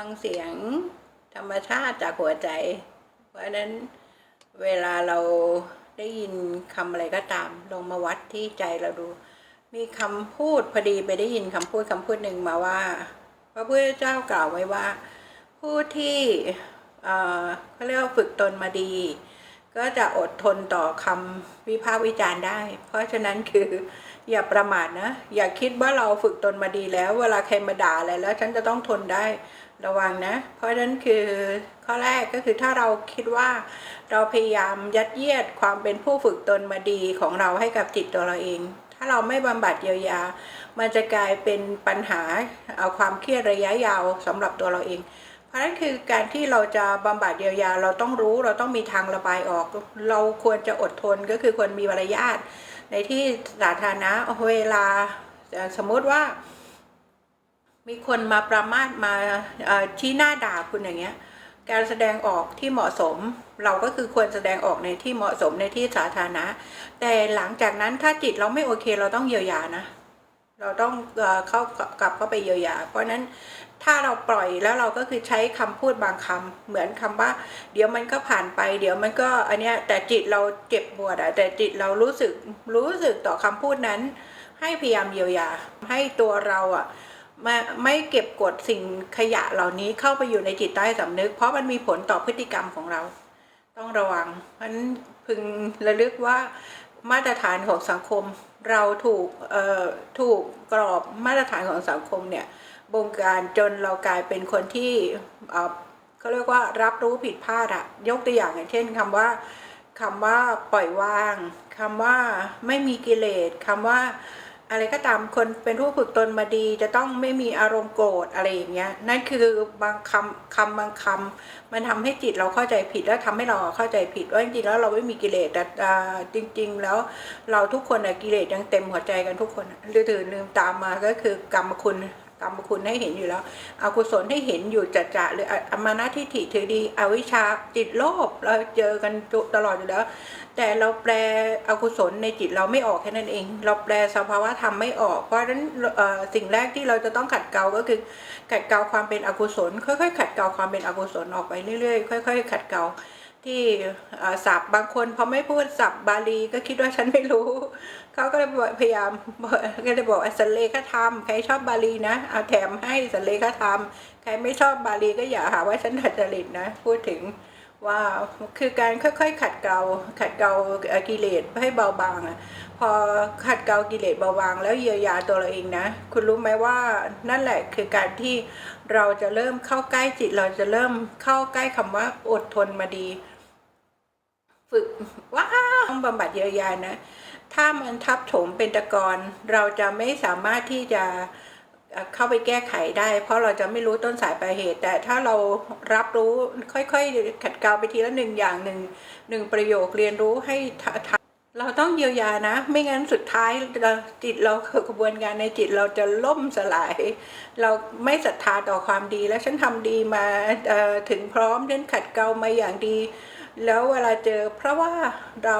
ฟังเสียงธรรมชาติจากหัวใจ เพราะฉะนั้นเวลาเราได้ยินคำอะไรก็ตาม ลงมาวัดที่ใจเราดู มีคำพูดพอดีไปได้ยินคำพูดคำพูดหนึ่งมาว่า พระพุทธเจ้ากล่าวไว้ว่า ผู้ที่เอ่อเขาเรียกว่าฝึกตนมาดี ก็จะอดทนต่อคำวิพากษ์วิจารณ์ได้ เพราะฉะนั้นคืออย่าประมาทนะ อย่าคิดว่าเราฝึกตนมาดีแล้ว เวลาใครมาด่าอะไรแล้ว ฉันจะต้องทนได้ ระวังนะ เพราะฉะนั้นคือข้อแรกก็คือถ้าเราคิดว่าเราพยายามยัดเยียดความเป็นผู้ฝึกตนมาดีของเราให้กับจิตตัวเราเอง ถ้าเราไม่บำบัดเยียวยา มันจะกลายเป็นปัญหาเอาความเครียดระยะยาวสำหรับตัวเราเอง เพราะฉะนั้นคือการที่เราจะบำบัดเยียวยาเราต้องรู้เราต้องมีทางระบายออก เราควรจะอดทนก็คือควรมีมารยาทในที่สาธารณะเวลาเอ่อสมมติว่า มีคนมาประมาทมาชี้หน้าด่าคุณอย่างเงี้ย การแสดงออกที่เหมาะสม เราก็คือควรแสดงออกในที่เหมาะสมในที่สาธารณะ แต่หลังจากนั้นถ้าจิตเราไม่โอเคเราต้องเยียวยานะ เราต้องเข้ากลับเข้าไปเยียวยา เพราะฉะนั้นถ้าเราปล่อยแล้วเราก็คือใช้คำพูดบางคำเหมือนคำว่า เดี๋ยวมันก็ผ่านไป เดี๋ยวมันก็อันเนี้ยแต่จิตเราเจ็บปวดอะแต่จิตเรารู้สึกรู้สึกต่อคำพูดนั้น ให้พยายามเยียวยาให้ตัวเราอะ ไม่ไม่เก็บกดสิ่งขยะเหล่านี้เข้าไปอยู่ในจิตใต้สำนึก เพราะมันมีผลต่อพฤติกรรมของเรา ต้องระวัง เพราะนั้นพึงระลึกว่ามาตรฐานของสังคม เราถูกเอ่อถูกกรอบมาตรฐานของสังคมเนี่ยบงการจนเรากลายเป็นคนที่เอ่อเขาเรียกว่ารับรู้ผิดพลาดอะยกตัวอย่างอย่างเช่นคำว่าคำว่าปล่อยวางคำว่าไม่มีกิเลสคำว่า อะไรก็ตามคนเป็นผู้ฝึกตนมาดีจะต้องไม่มีอารมณ์โกรธอะไรอย่างเงี้ยนั่นคือบางคำคำบางคำมันทำให้จิตเราเข้าใจผิดแล้วทำให้เราเข้าใจผิดว่าจริงๆแล้วเราไม่มีกิเลสแต่จริง ๆ แล้วเราทุกคนกิเลสยังเต็มหัวใจกันทุกคนหรือถือลืมตามมาก็คือกรรมคุณ รรมคุณให้เห็นอยู่แล้วอกุศลให้เห็นอยู่จัดจะหรืออมานะทิฏฐิถือดี อวิชชาจิตโลภเราเจอกันตลอดอยู่แล้ว แต่เราแปลอกุศลในจิตเราไม่ออกแค่นั้นเอง เราแปลสภาวะธรรมไม่ออก เพราะฉะนั้นสิ่งแรกที่เราจะต้องขัดเกลาก็คือขัดเกลาความเป็นอกุศล ค่อยๆขัดเกลาความเป็นอกุศลออกไปเรื่อยๆ ค่อย ๆ ขัดเกลา ที่ศัพท์บางคนพอไม่พูดศัพท์บาลีก็คิดว่าฉันไม่รู้เขาก็เลยพยายามก็เลยบอกสันเลขธรรมใครชอบบาลีนะเอาแถมให้สันเลขธรรมใครไม่ชอบบาลีก็อย่าหาว่าฉันดัดจริตนะ พูดถึงว่าคือการค่อยๆ ขัดเกลาขัดเกลากิเลสให้เบาบางอะพอขัดเกลากิเลสเบาบางแล้วเยียวยาตัวเราเองนะ คุณรู้ไหมว่านั่นแหละคือการที่เราจะเริ่มเข้าใกล้จิต เราจะเริ่มเข้าใกล้คำว่าอดทนมาดี ฝึกว้าวต้องบำบัดเยียวยานะ ถ้ามันทับถมเป็นตะกอนเราจะไม่สามารถที่จะเข้าไปแก้ไขได้ เพราะเราจะไม่รู้ต้นสายปลายเหตุ แต่ถ้าเรารับรู้ค่อยๆ ขัดเกลาไปทีละหนึ่งอย่างหนึ่งหนึ่งประโยคเรียนรู้ให้ทะทะเราต้องเยียวยานะ ไม่งั้นสุดท้ายเราจิตเรากระบวนการในจิตเราจะล่มสลาย เราไม่ศรัทธาต่อความดีแล้วฉันทำดีมาถึงพร้อมฉันขัดเกลามาอย่างดี แล้วเวลาเจอเพราะว่าเรา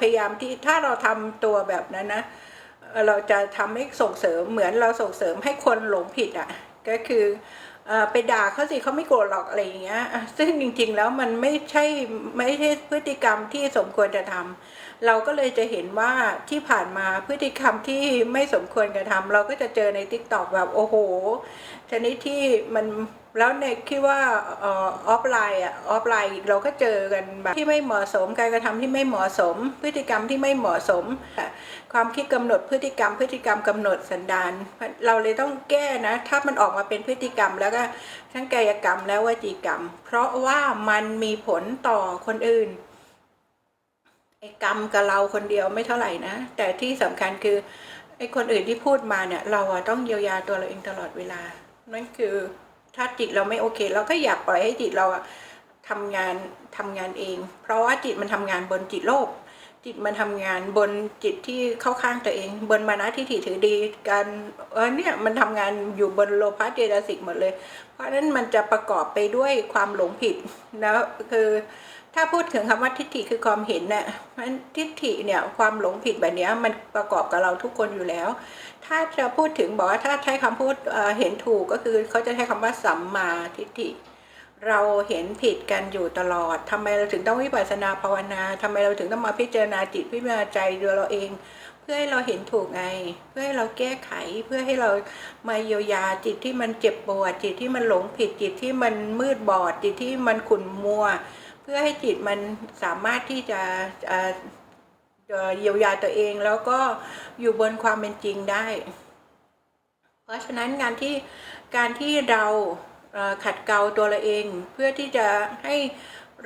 พยายามที่ถ้าเราทำตัวแบบนั้นนะเราจะทำให้ส่งเสริมเหมือนเราส่งเสริมให้คนหลงผิดอะก็คือไปด่าเขาสิเขาไม่โกรธหรอกอะไรอย่างเงี้ย ซึ่งจริงๆแล้วมันไม่ใช่ไม่ใช่พฤติกรรมที่สมควรจะทำเราก็เลยจะเห็นว่าที่ผ่านมาพฤติกรรมที่ไม่สมควรกระทำเราก็จะเจอในทิกตอกแบบโอ้โหชนิดที่มัน แล้วในคิดว่าออฟไลน์อะออฟไลน์เราก็เจอกันแบบที่ไม่เหมาะสมการกระทำที่ไม่เหมาะสม พฤติกรรมที่ไม่เหมาะสม ความคิดกำหนดพฤติกรรม พฤติกรรมกำหนดสันดานเราเลยต้องแก้นะ ถ้ามันออกมาเป็นพฤติกรรม แล้วก็ทั้งกายกรรมและวจีกรรม เพราะว่ามันมีผลต่อคนอื่นไอ้กรรมกับเราคนเดียวไม่เท่าไหร่นะ แต่ที่สำคัญคือไอ้คนอื่นที่พูดมาเนี่ย เราต้องเยียวยาตัวเราเองตลอดเวลานั่นคือ ถ้าจิตเราไม่โอเค เราก็อยากปล่อยให้จิตเราอะทำงานทำงานเอง เพราะว่าจิตมันทำงานบนจิตโลภจิตมันทำงานบนจิตที่เข้าข้างตัวเอง บนมานะที่ถี่ถือดีการเออเนี่ยมันทำงานอยู่บนโลภะเจตสิกหมดเลย เพราะฉะนั้นมันจะประกอบไปด้วยความหลงผิดแล้วคือถ้าพูดถึงคำว่าทิฏฐิคือความเห็นเนี่ยมันทิฏฐิเนี่ยความหลงผิดแบบนี้มันประกอบกับเราทุกคนอยู่แล้ว ถ้าจะพูดถึงบอกว่าถ้าใช้คำพูดเห็นถูกก็คือเขาจะใช้คำว่าสัมมาทิฏฐิ เราเห็นผิดกันอยู่ตลอดทำไมเราถึงต้องวิปัสสนาภาวนาทำไมเราถึงต้องมาพิจารณาจิตพิจารณาใจตัวเราเอง เพื่อให้เราเห็นถูกไง เพื่อให้เราแก้ไขเพื่อให้เรามาเยียวยาจิตที่มันเจ็บปวดจิตที่มันหลงผิดจิตที่มันมืดบอดจิตที่มันขุ่นมัว เพื่อให้จิตมันสามารถที่จะ เอ่อเอ่อยียวยาตัวเองแล้วก็อยู่บนความเป็นจริงได้ เพราะฉะนั้นงานที่การที่เราขัดเกลาตัวเราเอง เพื่อที่จะให้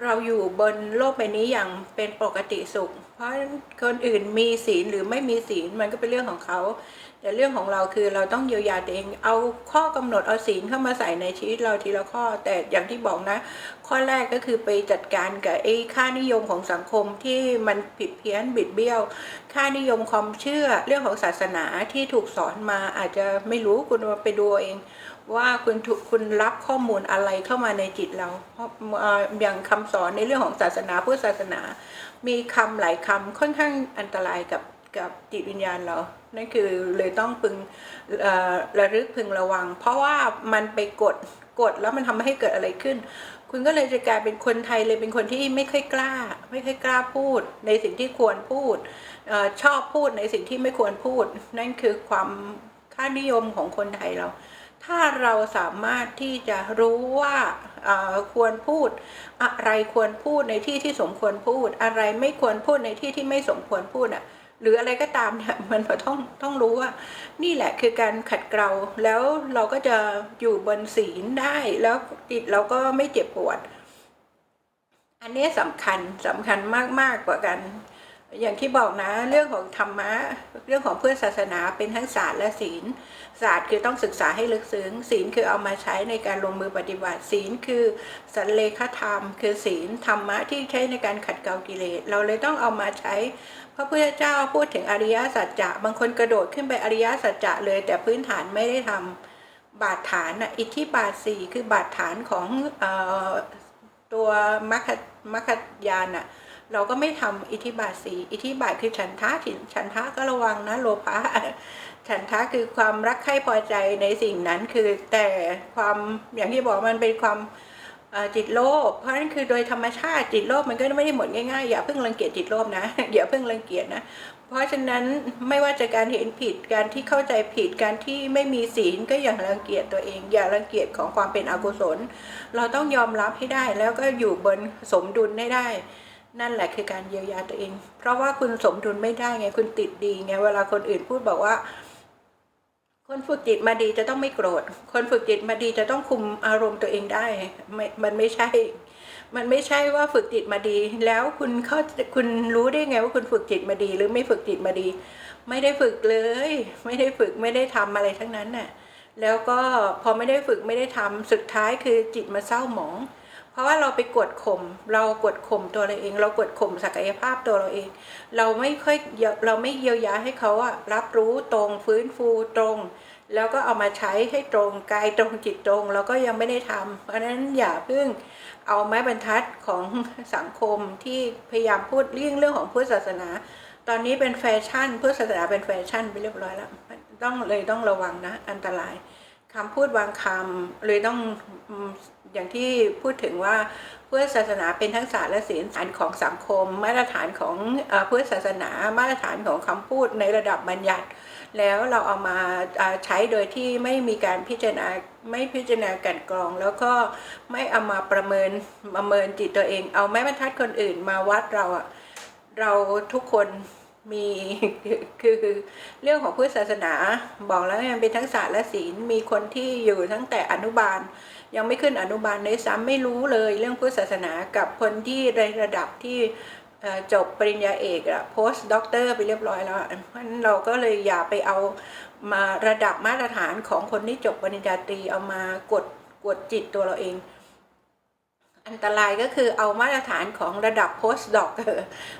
เราอยู่บนโลกใบนี้อย่างเป็นปกติสุข เพราะคนอื่นมีศีลหรือไม่มีศีลมันก็เป็นเรื่องของเขา แต่เรื่องของเราคือเราต้องเยียวยาตัวเอง เอาข้อกำหนดเอาศีลเข้ามาใส่ในชีวิตเราทีละข้อ แต่อย่างที่บอกนะ ข้อแรกก็คือไปจัดการกับไอ้ค่านิยมของสังคมที่มันผิดเพี้ยนบิดเบี้ยว ค่านิยมความเชื่อเรื่องของศาสนาที่ถูกสอนมาอาจจะไม่รู้คุณไปดูเอง ว่าคุณคุณรับข้อมูลอะไรเข้ามาในจิตเราเพราะเอ่ออย่างคำสอนในเรื่องของศาสนาพุทธศาสนา มีคำหลายคำค่อนข้างอันตรายกับกับจิตวิญญาณเรา นั่นคือเลยต้องพึงระลึกพึงระวัง เพราะว่ามันไปกดกดแล้วมันทำให้เกิดอะไรขึ้น คุณก็เลยจะกลายเป็นคนไทยเลยเป็นคนที่ไม่ค่อยกล้า ไม่ค่อยกล้าพูด ในสิ่งที่ควรพูดอชอบพูดในสิ่งที่ไม่ควรพูด นั่นคือความค่านิยมของคนไทยเรา ถ้าเราสามารถที่จะรู้ว่าควรพูด อะไรควรพูดในที่ที่สมควรพูด อะไรไม่ควรพูดในที่ที่ไม่สมควรพูดอะ หรืออะไรก็ตามเนี่ยมันต้องต้องรู้ว่า นี่แหละคือการขัดเกลาแล้วเราก็จะอยู่บนศีลได้แล้วจิตเราก็ไม่เจ็บปวด อันนี้สำคัญสำคัญมากมากกว่ากัน อย่างที่บอกนะ เรื่องของธรรมะ เรื่องของเพื่อศาสนาเป็นทั้งศาสตร์และศีล ศาสตร์คือต้องศึกษาให้ลึกซึ้งศีลคือเอามาใช้ในการลงมือปฏิบัติ ศีลคือสันเลขธรรม คือศีลธรรมะที่ใช้ในการขัดเกลากิเลสเราเลยต้องเอามาใช้ พระพุทธเจ้าพูดถึงอริยสัจจะบางคนกระโดดขึ้นไปอริยสัจจะเลย แต่พื้นฐานไม่ได้ทำบาดฐานอิทธิบาทสี่คือบาดฐานของออตัวมัคคมัคคยานน่ะเราก็ไม่ทำอิทธิบาทสีอิทธิบาทคือฉันทะฉินฉันทะก็ระวังนะโลภะฉันทะคือความรักใคร่พอใจในสิ่งนั้นคือแต่ความอย่างที่บอกมันเป็นความ จิตโลภเพราะนั้นคือโดยธรรมชาติจิตโลภมันก็ไม่ได้หมดง่ายๆอย่าเพิ่งรังเกียจจิตโลภนะอย่าเพิ่งรังเกียจนะเพราะฉะนั้นไม่ว่าจะการเห็นผิดการที่เข้าใจผิดการที่ไม่มีศีลก็อย่ารังเกียจตัวเอง อย่ารังเกียจของความเป็นอกุศล เราต้องยอมรับให้ได้แล้วก็อยู่บนสมดุลให้ได้ นั่นแหละคือการเยียวยาตัวเอง เพราะว่าคุณสมดุลไม่ได้ไงคุณติดดีไงเวลาคนอื่นพูดบอกว่า คนฝึกจิตมาดีจะต้องไม่โกรธ คนฝึกจิตมาดีจะต้องคุมอารมณ์ตัวเองได้ไม่มันไม่ใช่ มันไม่ใช่ว่าฝึกจิตมาดี แล้วคุณเข้าคุณรู้ได้ไงว่าคุณฝึกจิตมาดี หรือไม่ฝึกจิตมาดี ไม่ได้ฝึกเลย ไม่ได้ฝึกไม่ได้ทำอะไรทั้งนั้นน่ะ แล้วก็พอไม่ได้ฝึกไม่ได้ทำสุดท้ายคือจิตมาเศร้าหมอง เพราะว่าเราไปกดข่มเรากดข่มตัวเราเอง เรากดข่มศักยภาพตัวเราเอง เราไม่ค่อยเราไม่เยียวยาให้เขาอะรับรู้ตรงฟื้นฟูตรง แล้วก็เอามาใช้ให้ตรงกายตรงจิตตรง เราก็ยังไม่ได้ทำเพราะฉะนั้นอย่าเพิ่งเอาไม้บรรทัดของสังคมที่พยายามพูดเรื่องเรื่องของพุทธศาสนา ตอนนี้เป็นแฟชั่นพุทธศาสนาเป็นแฟชั่นไปเรียบร้อยแล้วต้องเลยต้องระวังนะ อันตรายคำพูดบางคำเลยต้อง อย่างที่พูดถึงว่าพุทธศาสนาเป็นทั้งศาสตร์และศีลฐานของสังคม มาตรฐานของพุทธศาสนา มาตรฐานของคำพูดในระดับบัญญัติ แล้วเราเอามาใช้โดยที่ไม่มีการพิจารณาไม่พิจารณากันกรอง แล้วก็ไม่เอามาประเมินประเมินจิตตัวเอง เอาแม้บรรทัดคนอื่นมาวัดเราอะเราทุกคน มีคือเรื่องของพุทธศาสนา บอกแล้วมันเป็นทั้งศาสตร์และศีลมีคนที่อยู่ตั้งแต่อนุบาล ยังไม่ขึ้นอนุบาลในซ้ำไม่รู้เลย เรื่องพุทธศาสนากับคนที่ในระดับที่จบปริญญาเอกอะโพสต์ด็อกเตอร์ไปเรียบร้อยแล้วเพราะนั้นเราก็เลยอย่าไปเอามาระดับมาตรฐานของคนที่จบปริญญาตรีเอามากดกดจิตตัวเราเอง อันตรายก็คือเอามาตรฐานของระดับโพสต์ดอก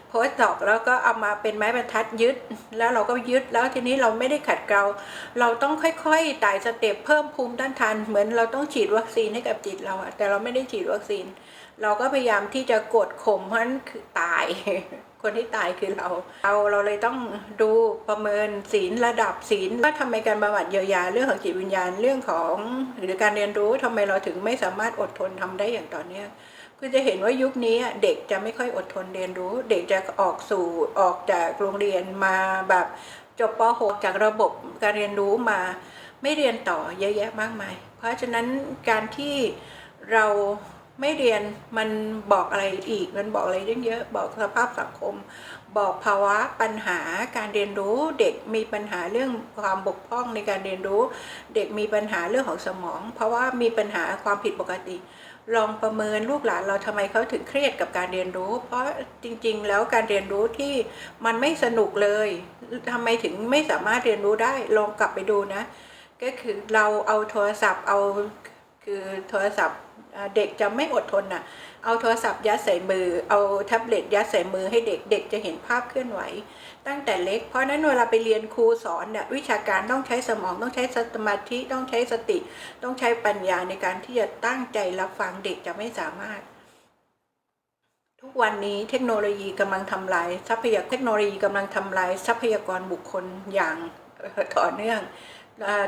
โพสต์ดอกแล้วก็เอามาเป็นไม้บรรทัดยึด แล้วเราก็ยึดแล้วทีนี้เราไม่ได้ขัดเกลาเราต้องค่อยๆไต่สเต็ปเพิ่มภูมิต้านทานเหมือนเราต้องฉีดวัคซีนให้กับจิตเราอะแต่เราไม่ได้ฉีดวัคซีน เราก็พยายามที่จะกดข่มเพราะฉะนั้นคือตาย คนที่ตายคือเรา เราเราเลยต้องดูประเมินศีลระดับศีลว่าทำไมการบำบัดเยียวยาเรื่องของจิตวิญญาณเรื่องของหรือการเรียนรู้ทำไมเราถึงไม่สามารถอดทนทำได้อย่างต่อเนื่องคือจะเห็นว่ายุคนี้เด็กจะไม่ค่อยอดทนเรียนรู้ เด็กจะออกสู่ออกจากโรงเรียนมาแบบจบป .6 จากระบบการเรียนรู้มาไม่เรียนต่อเยอะแยะมากมาย เพราะฉะนั้นการที่เรา ไม่เรียนมันบอกอะไรอีก มันบอกอะไรเยอะๆบอกสภาพสังคม บอกภาวะปัญหาการเรียนรู้เด็กมีปัญหาเรื่องความบกพร่องในการเรียนรู้ เด็กมีปัญหาเรื่องของสมอง เพราะว่ามีปัญหาความผิดปกติ ลองประเมินลูกหลานเราทำไมเขาถึงเครียดกับการเรียนรู้ เพราะจริงๆ แล้วการเรียนรู้ที่มันไม่สนุกเลยทำไมถึงไม่สามารถเรียนรู้ได้ลองกลับไปดูนะ ก็คือเราเอาโทรศัพท์เอาคือโทรศัพท์ เด็กจะไม่อดทนน่ะ เอาโทรศัพท์ยัดใส่มือ เอาแท็บเล็ตยัดใส่มือให้เด็กเด็กจะเห็นภาพเคลื่อนไหว ตั้งแต่เล็ก เพราะนั้นเวลาไปเรียนครูสอนเนี่ยวิชาการต้องใช้สมองต้องใช้สมาธิต้องใช้สติ ต้องใช้ปัญญาในการที่จะตั้งใจรับฟังเด็กจะไม่สามารถ ทุกวันนี้เทคโนโลยีกำลังทำลายทรัพยากรเทคโนโลยีกำลังทำลายทรัพยากรบุคคลอย่างต่อเนื่อง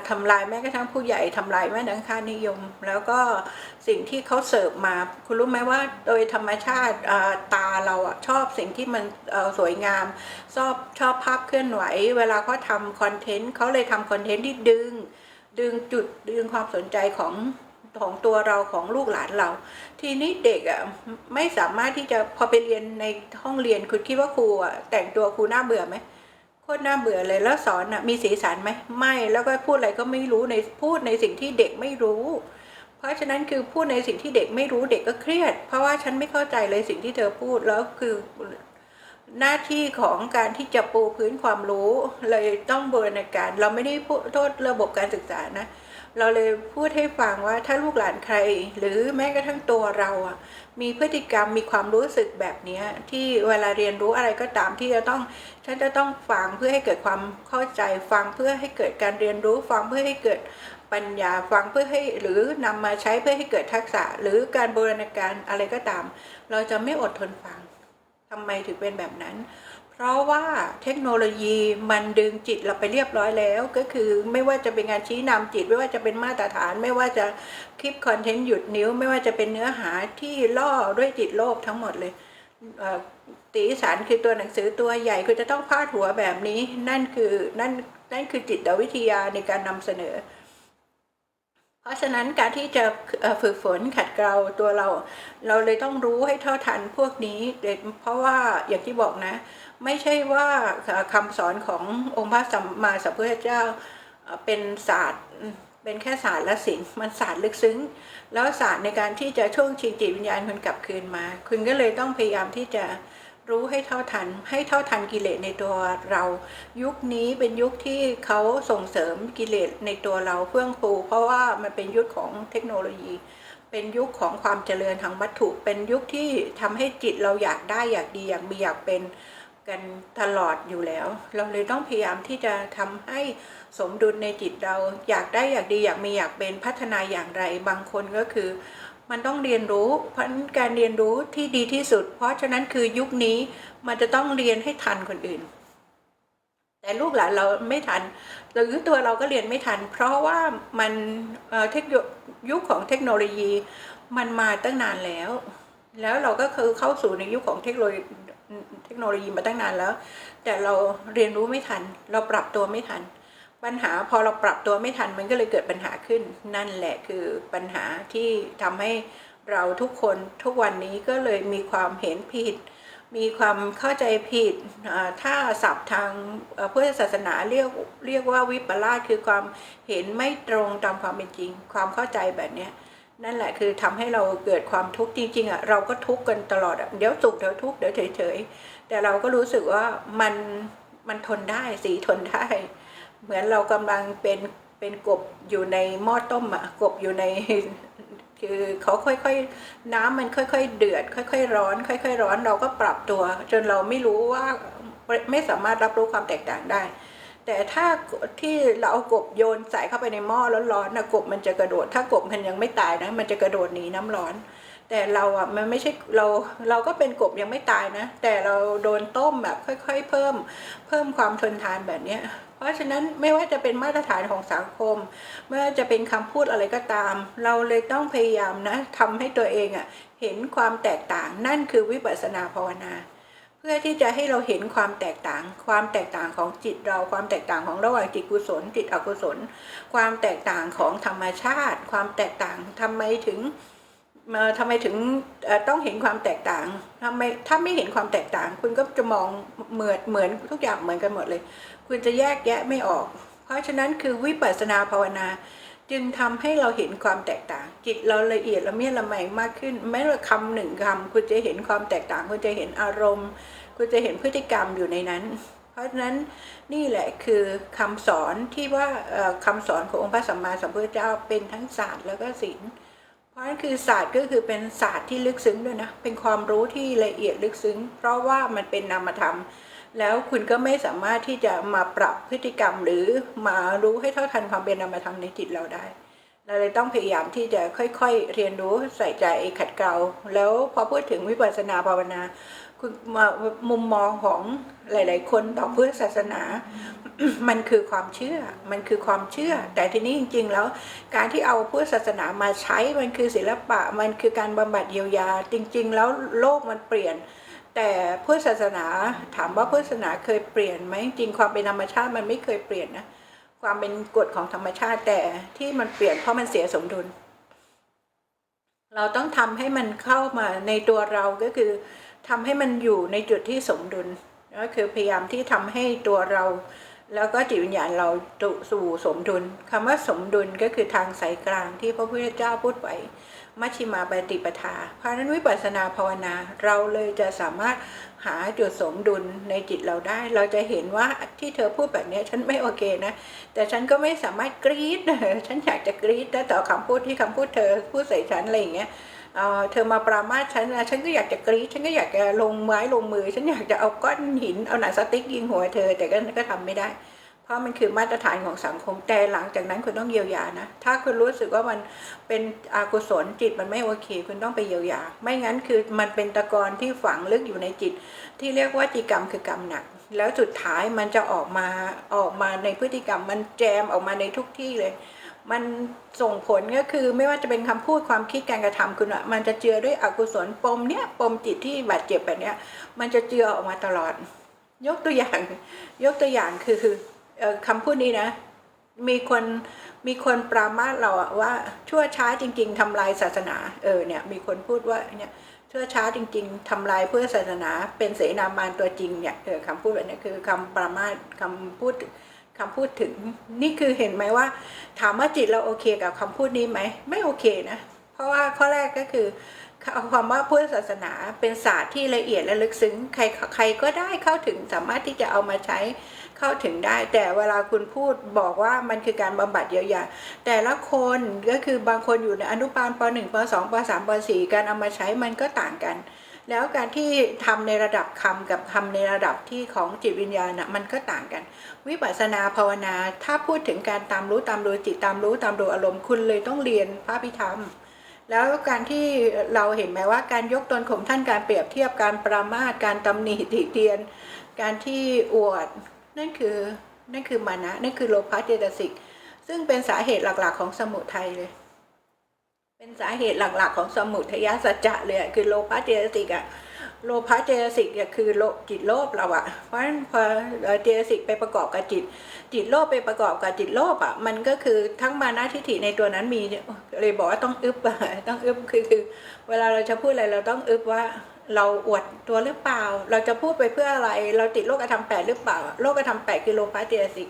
ทำลายแม้กระทั่งผู้ใหญ่ทำลายแม้กระทั่งค่านิยม แล้วก็สิ่งที่เขาเสิร์ฟมา คุณรู้ไหมว่าโดยธรรมชาติตาเราอะชอบสิ่งที่มันสวยงาม ชอบชอบภาพเคลื่อนไหว เวลาเขาทำคอนเทนต์เขาเลยทำคอนเทนต์ที่ดึง ดึงจุดดึงความสนใจของของตัวเราของลูกหลานเรา ทีนี้เด็กอะไม่สามารถที่จะพอไปเรียนในห้องเรียนคุณคิดว่าครูอะแต่งตัวครูน่าเบื่อไหม โคตรน่าเบื่อเลยแล้วสอนอะมีสีสันไหมไม่แล้วก็พูดอะไรก็ไม่รู้ในพูดในสิ่งที่เด็กไม่รู้ เพราะฉะนั้นคือพูดในสิ่งที่เด็กไม่รู้เด็กก็เครียด เพราะว่าฉันไม่เข้าใจเลยสิ่งที่เธอพูดแล้วคือหน้าที่ของการที่จะปูพื้นความรู้ เลยต้องบูรณาการ เราไม่ได้พูดโทษระบบการศึกษานะ เราเลยพูดให้ฟังว่าถ้าลูกหลานใคร หรือแม้กระทั่งตัวเราอะมีพฤติกรรมมีความรู้สึกแบบนี้ที่เวลาเรียนรู้อะไรก็ตามที่จะต้องฉันจะต้องฟังเพื่อให้เกิดความเข้าใจฟังเพื่อให้เกิดการเรียนรู้ฟังเพื่อให้เกิดปัญญาฟังเพื่อให้หรือนำมาใช้เพื่อให้เกิดทักษะ หรือการบูรณาการอะไรก็ตาม เราจะไม่อดทนฟังทำไมถึงเป็นแบบนั้น เพราะว่าเทคโนโลยีมันดึงจิตเราไปเรียบร้อยแล้ว ก็คือไม่ว่าจะเป็นงานชี้นำจิต ไม่ว่าจะเป็นมาตรฐาน ไม่ว่าจะคลิปคอนเทนต์หยุดนิ้ว ไม่ว่าจะเป็นเนื้อหาที่ล่อด้วยจิตโลภทั้งหมดเลยตีสารคือตัวหนังสือตัวใหญ่คือจะต้องพาดหัวแบบนี้ นั่นคือนั่นนั่นคือจิตวิทยาในการนำเสนอ เพราะฉะนั้นการที่จะฝึกฝนขัดเกลาตัวเรา เราเลยต้องรู้ให้เท่าทันพวกนี้เด็กเพราะว่าอย่างที่บอกนะ ไม่ใช่ว่าคำสอนขององค์พระสัมมาสัมพุทธเจ้าเป็นศาสตร์เป็นแค่ศาสตร์และศิลป์มันศาสตร์ลึกซึ้ง แล้วศาสตร์ในการที่จะช่วงชิงจิตวิญญาณคุณกลับคืนมา คุณก็เลยต้องพยายามที่จะรู้ให้เท่าทัน ให้เท่าทันกิเลสในตัวเรา ยุคนี้เป็นยุคที่เขาส่งเสริมกิเลสในตัวเราเฟื่องฟู เพราะว่ามันเป็นยุคของเทคโนโลยี เป็นยุคของความเจริญทางวัตถุ เป็นยุคที่ทำให้จิตเราอยากได้อยากดีอยากมีอยากเป็น กันตลอดอยู่แล้ว เราเลยต้องพยายามที่จะทำให้สมดุลในจิตเราอยากได้อยากดีอยากมีอยากเป็นพัฒนาอย่างไร บางคนก็คือ มันต้องเรียนรู้เพราะการเรียนรู้ที่ดีที่สุด เพราะฉะนั้นคือยุคนี้มันจะต้องเรียนให้ทันคนอื่น แต่ลูกหลานเราไม่ทันหรือตัวเราก็เรียนไม่ทัน เพราะว่ามันเทคยุคของเทคโนโลยีมันมาตั้งนานแล้ว แล้วเราก็คือเข้าสู่ในยุคของเทคโนโลยี เทคโนโลยีมาตั้งนานแล้ว แต่เราเรียนรู้ไม่ทัน เราปรับตัวไม่ทัน ปัญหาพอเราปรับตัวไม่ทันมันก็เลยเกิดปัญหาขึ้น นั่นแหละคือปัญหาที่ทำให้เราทุกคนทุกวันนี้ก็เลยมีความเห็นผิด มีความเข้าใจผิดถ้าศัพท์ทางพุทธศาสนาเรียกเรียกว่าวิปลาสคือความเห็นไม่ตรงตามความเป็นจริง ความเข้าใจแบบเนี้ย นั่นแหละคือทำให้เราเกิดความทุกข์จริงๆอะเราก็ทุกข์กันตลอดอะเดี๋ยวสุขเดี๋ยวทุกข์เดี๋ยวเฉยๆแต่เราก็รู้สึกว่ามันมันทนได้สีทนได้ เหมือนเรากำลังเป็นเป็นกบอยู่ในหม้อต้มอะกบอยู่ในคคือเขาค่อยๆ น้ำมันค่อยๆ เดือด ค่อย ๆ ร้อน ค่อย ๆ ร้อนเราก็ปรับตัว จนเราไม่รู้ว่าไม่สามารถรับรู้ความแตกต่างได้ แต่ถ้าที่เราเอากบโยนใส่เข้าไปในหม้อร้อนๆนะกบมันจะกระโดด ถ้ากบมันยังไม่ตายนะ มันจะกระโดดหนีน้ำร้อน แต่เราอะมันไม่ใช่เราเราก็เป็นกบยังไม่ตายนะ แต่เราโดนต้มแบบค่อย ๆ เพิ่ม เพิ่มความทนทานแบบเนี้ย เพราะฉะนั้นไม่ว่าจะเป็นมาตรฐานของสังคม ไม่ว่าจะเป็นคำพูดอะไรก็ตาม เราเลยต้องพยายามนะทำให้ตัวเองอะเห็นความแตกต่างนั่นคือวิปัสสนาภาวนา พื่อที่จะให้เราเห็นความแตกต่าง ความแตกต่างของจิตเราความแตกต่างของระหว่างจิตกุศล จิตอกุศล ความแตกต่างของธรรมชาติ ความแตกต่างทำไมถึงเอ่อทำไมถึงต้องเห็นความแตกต่างทำไมถ้าไม่เห็นความแตกต่าง คุณก็จะมองเหมือนเหมือนทุกอย่างเหมือนกันหมดเลย คุณจะแยกแยะไม่ออก เพราะฉะนั้นคือวิปัสสนาภาวนา จึงทำให้เราเห็นความแตกต่าง จิตเราละเอียดละเมียดละไมมากขึ้น แม้แต่คำหนึ่งคำคุณจะเห็นความแตกต่างคุณจะเห็นอารมณ์คุณจะเห็นพฤติกรรมอยู่ในนั้น เพราะฉะนั้นนี่แหละคือคำสอนที่ว่าเอ่อคำสอนขององค์พระสัมมาสัมพุทธเจ้าเป็นทั้งศาสตร์แล้วก็ศิลป์เพราะนั้นคือศาสตร์ก็คือเป็นศาสตร์ที่ลึกซึ้งด้วยนะเป็นความรู้ที่ละเอียดลึกซึ้ง เพราะว่ามันเป็นนามธรรม แล้วคุณก็ไม่สามารถที่จะมาปรับพฤติกรรมหรือมารู้ให้เท่าทันความเป็นนามธรรมในจิตเราได้ เราเลยต้องพยายามที่จะค่อยๆ เรียนรู้ใส่ใจขัดเกลาแล้วพอพูดถึงวิปัสสนาภาวนาคุณมามุมมองของหลาย ๆ คนต่อพุทธศาสนา มันคือความเชื่อ มันคือความเชื่อ แต่ทีนี้จริง ๆ แล้ว การที่เอาพุทธศาสนามาใช้มันคือศิลปะ มันคือการบำบัดเยียวยา จริง ๆ แล้วโลกมันเปลี่ยน แต่พุทธศาสนาถามว่าพุทธศาสนาเคยเปลี่ยนไหมจริงความเป็นธรรมชาติมันไม่เคยเปลี่ยนนะความเป็นกฎของธรรมชาติแต่ที่มันเปลี่ยนเพราะมันเสียสมดุล เราต้องทำให้มันเข้ามาในตัวเราก็คือทำให้มันอยู่ในจุดที่สมดุลก็คือพยายามที่ทำให้ตัวเรา แล้วก็จิตวิญญาณเราสู่สมดุลคำว่าสมดุลก็คือทางสายกลางที่พระพุทธเจ้าพูดไว้ มัชฌิมาปฏิปทา เพราะนั้นวิปัสสนาภาวนาเราเลยจะสามารถหาจุดสมดุลในจิตเราได้ เราจะเห็นว่าที่เธอพูดแบบนี้ฉันไม่โอเคนะ แต่ฉันก็ไม่สามารถกรี๊ดฉันอยากจะกรี๊ดแต่ต่อคำพูดที่คำพูดเธอพูดใส่ฉันอะไรอย่างเงี้ยเอ่อเธอมาปรามาฉันนะฉันก็อยากจะกรี๊ดฉันก็อยากจะลงไม้ลงมือ ฉันอยากจะเอาก้อนหินเอาหนังสติ๊กยิงหัวเธอแต่ก็ก็ทำไม่ได้ เพราะมันคือมาตรฐานของสังคมแต่หลังจากนั้นคุณต้องเยียวยานะ ถ้าคุณรู้สึกว่ามันเป็นอากุศลจิตมันไม่โอเค คุณต้องไปเยียวยา ไม่งั้นคือมันเป็นตะกอนที่ฝังลึกอยู่ในจิต ที่เรียกว่าจิกรรมคือกรรมหนัก แล้วสุดท้ายมันจะออกมาออกมาในพฤติกรรม มันแจมออกมาในทุกที่เลย มันส่งผลก็คือไม่ว่าจะเป็นคำพูดความคิดการกระทำคุณอะมันจะเจือด้วยอกุศลปมเนี้ยปมจิตที่บาดเจ็บแบบเนี้ยมันจะเจือออกมาตลอด ยกตัวอย่าง ยกตัวอย่างคือ คำพูดนี้นะ มีคนมีคนปรามาสเราอะว่าชั่วช้าจริง ๆทำลายศาสนาเออเนี่ยมีคนพูดว่าเนี่ยชั่วช้าจริง ๆทำลายเพื่อศาสนา เป็นเสนามานตัวจริงเนี่ยเออคำพูดแบบนี้คือคำปรามาสคำพูดคำพูดถึงนี่คือเห็นไหมว่า ถามว่าจิตเราโอเคกับคำพูดนี้ไหมไม่โอเคนะ เพราะว่าข้อแรกก็คือความว่าพุทธศาสนาเป็นศาสตร์ที่ละเอียดและลึกซึ้งใครใครก็ได้เข้าถึงสามารถที่จะเอามาใช้ เข้าถึงได้ แต่เวลาคุณพูดบอกว่ามันคือการบำบัดเยียวยาแต่ละคนก็คือบางคนอยู่ในอนุบาลป .1 ป .2 ป .3 ป .4 การเอามาใช้มันก็ต่างกัน แล้วการที่ทำในระดับคำกับทำในระดับที่ของจิตวิญญาณนะมันก็ต่างกัน วิปัสสนาภาวนา ถ้าพูดถึงการตามรู้ตามดูจิตตามรู้ตามดูอารมณ์คุณเลยต้องเรียนพระพิธรรมแล้วการที่เราเห็นไหมว่าการยกตนข่มท่านการเปรียบเทียบการปรามาสการตำหนิติเตียน การที่อวด นั่นคือนั่นคือมานะนั่นคือโลภะเจตสิกซึ่งเป็นสาเหตุหลักๆ ของสมุทัยเลย เป็นสาเหตุหลักๆ ของสมุทัยสัจจะเลยคือโลภะเจตสิกอะโลภะเจตสิกเนี่ยคือโลจิตโลภเราอะเพราะฉะนั้นพอเจตสิกไปประกอบกับจิต จิตโลภไปประกอบกับจิตโลภอะมันก็คือทั้งมานะทิฏฐิในตัวนั้นมีเลยบอกว่าต้องอึบอะต้องอึบคือคือ เวลาเราจะพูดอะไรเราต้องอึบว่า เราอวดตัวหรือเปล่า เราจะพูดไปเพื่ออะไร เราติดโลกธรรมแปดหรือเปล่าโลกธรรมแปดคือโลภะเจตสิก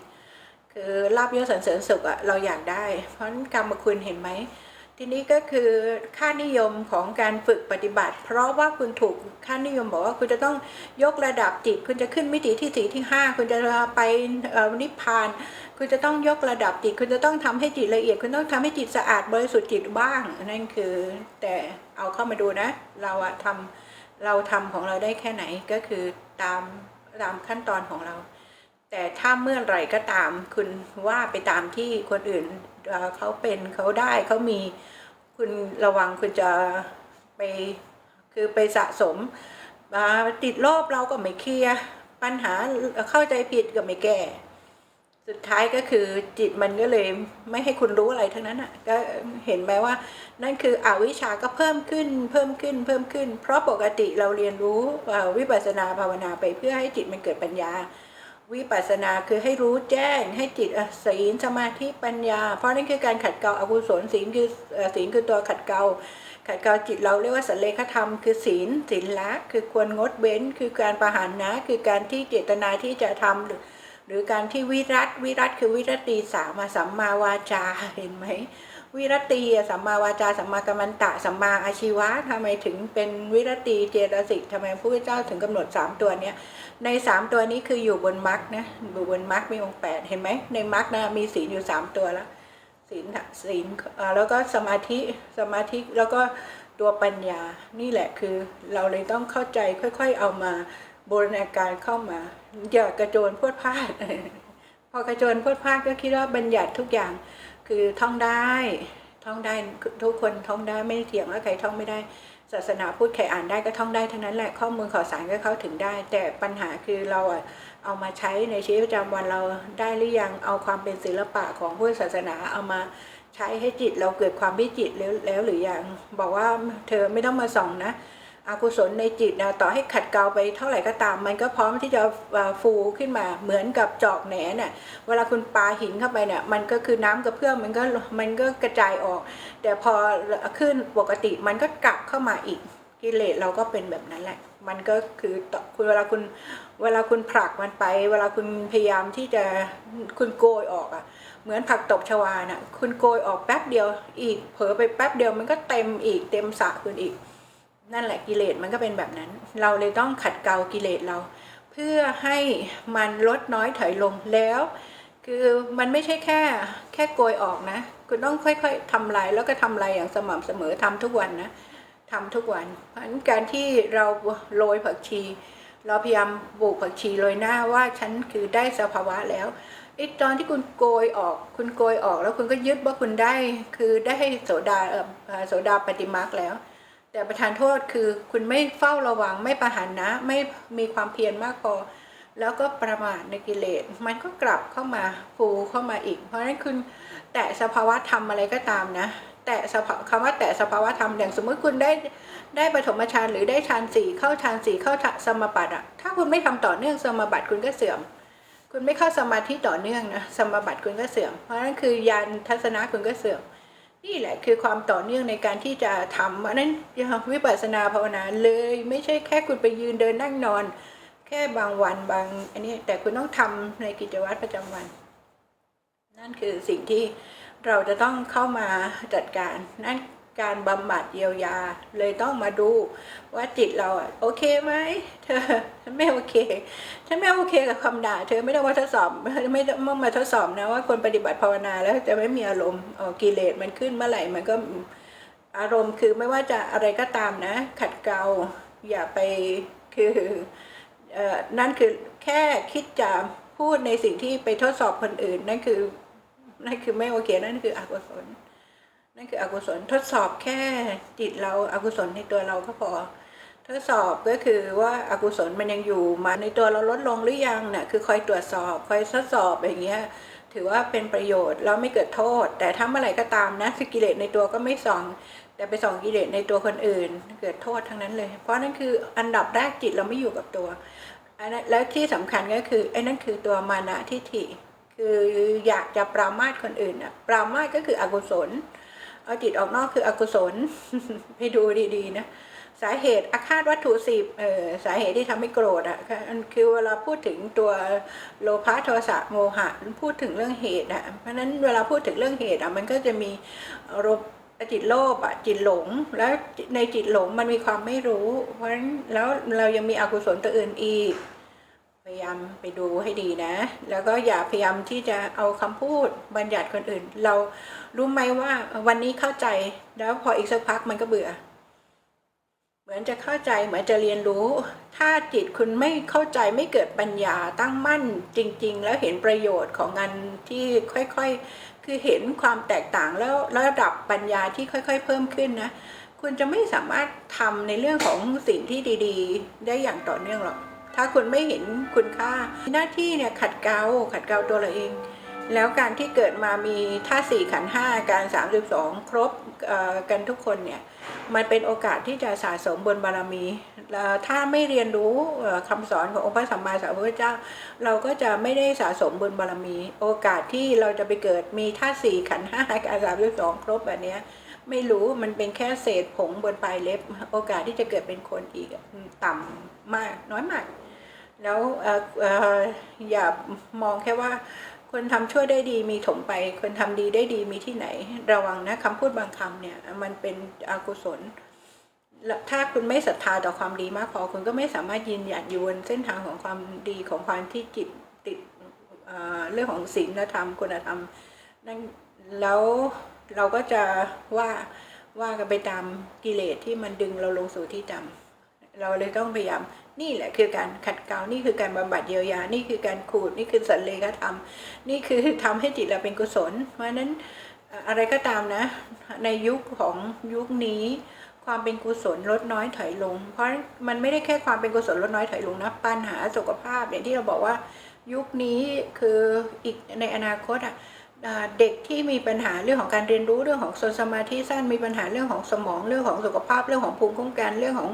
คือลาบยศสรรเสริญสุขอะเราอยากได้ เพราะกรรมคุณเห็นไหม ทีนี้ก็คือค่านิยมของการฝึกปฏิบัติ เพราะว่าคุณถูกค่านิยมบอกว่าคุณจะต้องยกระดับจิต คุณจะขึ้นมิติที่สี่ที่ห้าคุณจะไปอนิพพาน คุณจะต้องยกระดับจิต คุณจะต้องทำให้จิตละเอียด คุณต้องทำให้จิตสะอาดบริสุทธิ์จิตบ้าง นั่นคือ แต่เอาเข้ามาดูนะ เราอะทำ เราทำของเราได้แค่ไหนก็คือตามตามขั้นตอนของเรา แต่ถ้าเมื่อไหร่ก็ตามคุณว่าไปตามที่คนอื่นเขาเป็นเขาได้เขามีคุณระวังคุณจะไปคือไปสะสมติดรอบเราก็ไม่เคลียร์ปัญหาเข้าใจผิดก็ไม่แก้ สุดท้ายก็คือจิตมันก็เลยไม่ให้คุณรู้อะไรทั้งนั้นอะก็เห็นไหมว่า นั่นคืออวิชาก็เพิ่มขึ้น เพิ่มขึ้น เพิ่มขึ้น เพราะปกติเราเรียนรู้เอ่อวิปัสสนาภาวนาไปเพื่อให้จิตมันเกิดปัญญา วิปัสสนาคือให้รู้แจ้ง ให้จิตศีลสมาธิปัญญา เพราะนั่นคือการขัดเกลาอกุศลศีลคือเอ่อศีลคือตัวขัดเกลาขัดเกลาจิตเราเรียกว่าสันเลขธรรมคือศีลศีลละคือควรงดเว้น คือการประหารนะ คือการที่เจตนาที่จะทำหรือ หรือการที่วิรัตวิรัตคือวิรตีสามอะสัมมาวาจาเห็นไหมวิรตีอะสัมมาวาจาสัมมากัมมันตะสัมมาอาชีวะทำไมถึงเป็นวิรตีเจตสิกทำไมพระพุทธเจ้าถึงกำหนดสามตัวเนี้ยในสามตัวนี้คืออยู่บนมรรคนะอยู่บนมรรคมีองค์แปดเห็นไหมในมรรคนะมีศีลอยู่สามตัวแล้วศีลศีลแล้วก็สมาธิสมาธิแล้วก็ตัวปัญญานี่แหละคือเราเลยต้องเข้าใจค่อย ๆ เอามา บูรณาการเข้ามาอย่ากระโจนพรวดพลาดพอกระโจนพรวดพลาดก็คิดว่าบัญญัติทุกอย่างคือท่องได้ท่องได้ทุกคนท่องได้ไม่เถียงว่าใครท่องไม่ได้ ศาสนาพูดใครอ่านได้ก็ท่องได้ทั้งนั้นแหละข้อมูลข่าวสารก็เข้าถึงได้ แต่ปัญหาคือเราอะเอามาใช้ในชีวิตประจำวันเราได้หรือยังเอาความเป็นศิลปะของพุทธศาสนาเอามาใช้ให้จิตเราเกิดความวิจิตรแล้วแล้วหรือยังบอกว่าเธอไม่ต้องมาส่องนะ อกุศลในจิตนะต่อให้ขัดเกลาไปเท่าไหร่ก็ตาม มันก็พร้อมที่จะฟูขึ้นมาเหมือนกับจอกแหนน่ะเวลาคุณปาหินเข้าไปเนี่ยมันก็คือน้ำกระเพื่อมมันก็มันก็กระจายออก แต่พอขึ้นปกติมันก็กลับเข้ามาอีกกิเลสเราก็เป็นแบบนั้นแหละ มันก็คือคุณเวลาคุณเวลาคุณผลักมันไป เวลาคุณพยายามที่จะคุณโกยออกอะ่ะเหมือนผักตบชวาน่ะคุณโกยออกแป๊บเดียวอีกเผลอไปแป๊บเดียวมันก็เต็มอีกเต็มสะคุณอีก นั่นแหละกิเลสมันก็เป็นแบบนั้น เราเลยต้องขัดเกลากิเลสเรา เพื่อให้มันลดน้อยถอยลงแล้ว คือมันไม่ใช่แค่แค่โกยออกนะคุณต้องค่อยๆทำลายแล้วก็ทำลายอย่างสม่ำเสมอทำทุกวันนะทำทุกวันเพราะฉะนั้นการที่เราโรยผักชี เราพยายามปลูกผักชีโรยหน้าว่าฉันคือได้สภาวะแล้วไอ้ตอนที่คุณโกยออก คุณโกยออกแล้วคุณก็ยึดว่าคุณได้คือได้โสดาโสดาปฏิมาคแล้ว แต่ประธานโทษคือคุณไม่เฝ้าระวังไม่ประหารนะไม่มีความเพียรมากพอ แล้วก็ประมาทในกิเลส มันก็กลับเข้ามาฟูเข้ามาอีก เพราะฉะนั้นคุณแตะสภาวะธรรมอะไรก็ตามนะ แตะสภาคำว่าแตะสภาวะธรรมอย่างสมมติคุณได้ได้ปฐมฌานหรือได้ฌานสี่เข้าฌานสี่เข้าสมาบัติอะถ้าคุณไม่ทำต่อเนื่องสมาบัติคุณก็เสื่อม คุณไม่เข้าสมาธิต่อเนื่องนะสมาบัติคุณก็เสื่อม เพราะฉะนั้นคือยานทัศนะคุณก็เสื่อม นี่แหละคือความต่อเนื่องในการที่จะทำอันนั้นวิปัสสนาภาวนาเลยไม่ใช่แค่คุณไปยืนเดินนั่งนอน แค่บางวันบาง อันนี้แต่คุณต้องทำในกิจวัตรประจำวัน นั่นคือสิ่งที่เราจะต้องเข้ามาจัดการนั่น การบำบัดเยียวยา เลยต้องมาดูว่าจิตเราอะโอเคไหมเธอฉันไม่โอเคฉันไม่โอเคกับคำด่า เธอไม่ต้องมาทดสอบไม่ต้องมาทดสอบนะว่าคนปฏิบัติภาวนาแล้วจะไม่มีอารมณ์กิเลสมันขึ้นเมื่อไหร่มันก็อารมณ์คือไม่ว่าจะอะไรก็ตามนะ ขัดเกลาอย่าไปคือเอ่อนั่นคือแค่คิดจะพูดในสิ่งที่ไปทดสอบคนอื่น นั่นคือนั่นคือไม่โอเค นั่นคืออกุศล นั่นคืออกุศลทดสอบแค่จิตเราอากุศลในตัวเราก็พอทดสอบก็คือว่าอากุศลมันยังอยู่มาในตัวเราลดลงหรือยังน่ะคือคอยตรวจสอบคอยทดสอบอย่างเงี้ยถือว่าเป็นประโยชน์แล้วไม่เกิดโทษ แต่ถ้าเมื่อไหร่ก็ตามนะคือกิเลสในตัวก็ไม่ส่อง แต่ไปส่องกิเลสในตัวคนอื่น เกิดโทษทั้งนั้นเลย เพราะนั่นคืออันดับแรกจิตเราไม่อยู่กับตัวอันนั้นแล้วที่สำคัญก็คือไอ้นั่นคือตัวมานะทิฏฐิคืออยากจะปรามาสคนอื่นอะปรามาสก็คืออกุศล เอาจิตออกนอกคืออกุศลไปดูดีๆนะสาเหตุอาฆาตวัตถุสิบเออสาเหตุที่ทำให้โกรธอะคือเวลาพูดถึงตัวโลภะโทสะโมหะพูดถึงเรื่องเหตุอะเพราะฉะนั้นเวลาพูดถึงเรื่องเหตุอะมันก็จะมีอารมณ์จิตโลภอะจิตหลง แล้วในจิตหลงมันมีความไม่รู้ เพราะฉะนั้นแล้วเรายังมีอกุศลตัวอื่นอีก พยายามไปดูให้ดีนะ แล้วก็อย่าพยายามที่จะเอาคำพูดบัญญัติคนอื่น เรารู้ไหมว่าวันนี้เข้าใจแล้วพออีกสักพักมันก็เบื่อ เหมือนจะเข้าใจเหมือนจะเรียนรู้ ถ้าจิตคุณไม่เข้าใจไม่เกิดปัญญาตั้งมั่นจริง ๆ แล้วเห็นประโยชน์ของงานที่ค่อยๆ คือเห็นความแตกต่างแล้วระดับปัญญาที่ค่อย ๆ เพิ่มขึ้นนะ คุณจะไม่สามารถทำในเรื่องของสิ่งที่ดี ๆ ได้อย่างต่อเนื่องหรอก ถ้าคุณไม่เห็นคุณค่า หน้าที่เนี่ยขัดเกลาขัดเกลาตัวเราเอง แล้วการที่เกิดมามีท่าสี่ขันห้าการสามสิบสองครบกันทุกคนเนี่ยมันเป็นโอกาสที่จะสะสมบุญบารมีแล้วถ้าไม่เรียนรู้เอ่อคำสอนขององค์พระสัมมาสัมพุทธเจ้า เราก็จะไม่ได้สะสมบุญบารมี โอกาสที่เราจะไปเกิดมีท่าสี่ขันห้าการสามสิบสองครบแบบนี้ไม่รู้มันเป็นแค่เศษผงบนปลายเล็บ โอกาสที่จะเกิดเป็นคนอีกต่ำมากน้อยมาก แล้วอย่ามองแค่ว่าคนทำชั่วได้ดีมีถมไป คนทำดีได้ดีมีที่ไหน ระวังนะคำพูดบางคำเนี่ย มันเป็นอกุศลถ้าคุณไม่ศรัทธาต่อความดีมากพอคุณก็ไม่สามารถยืนหยัดอยู่บนเส้นทางของความดีของความที่จิตติดเอ่อเรื่องของศีลธรรมคุณธรรมนั่นแล้วเราก็จะว่าว่ากันไปตามกิเลสที่มันดึงเราลงสู่ที่ต่ำเราเลยต้องพยายาม นี่แหละคือการขัดเกลานี่คือการบำบัดเยียวยา นี่คือการขูด นี่คือสันเลขธรรม นี่คือทำให้จิตเราเป็นกุศล เพราะนั้นอะไรก็ตามนะ ในยุคของยุคนี้ความเป็นกุศลลดน้อยถอยลง เพราะมันไม่ได้แค่ความเป็นกุศลลดน้อยถอยลงนะ ปัญหาสุขภาพอย่างที่เราบอกว่ายุคนี้คืออีกในอนาคตอะเด็กที่มีปัญหาเรื่องของการเรียนรู้เรื่องของโซนสมาธิสั้นมีปัญหาเรื่องของสมองเรื่องของสุขภาพเรื่องของภูมิคุ้มกันเรื่องของ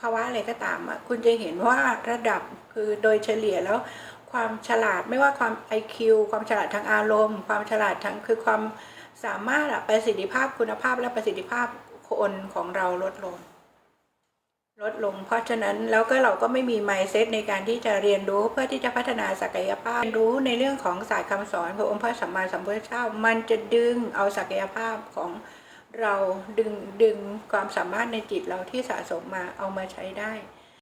ภาวะอะไรก็ตามอะคุณจะเห็นว่าระดับคือโดยเฉลี่ยแล้วความฉลาดไม่ว่าความ IQ ความฉลาดทางอารมณ์ ความฉลาดทางคือความสามารถประสิทธิภาพคุณภาพและประสิทธิภาพคนของเราลดลง ลดลง เพราะฉะนั้นแล้วก็เราก็ไม่มี mindset ในการที่จะเรียนรู้เพื่อที่จะพัฒนาศักยภาพเรียนรู้ในเรื่องของศาสตร์คำสอนขององค์พระสัมมาสัมพุทธเจ้า มันจะดึงเอาศักยภาพของ เราดึงดึงความสามารถในจิตเราที่สะสมมาเอามาใช้ได้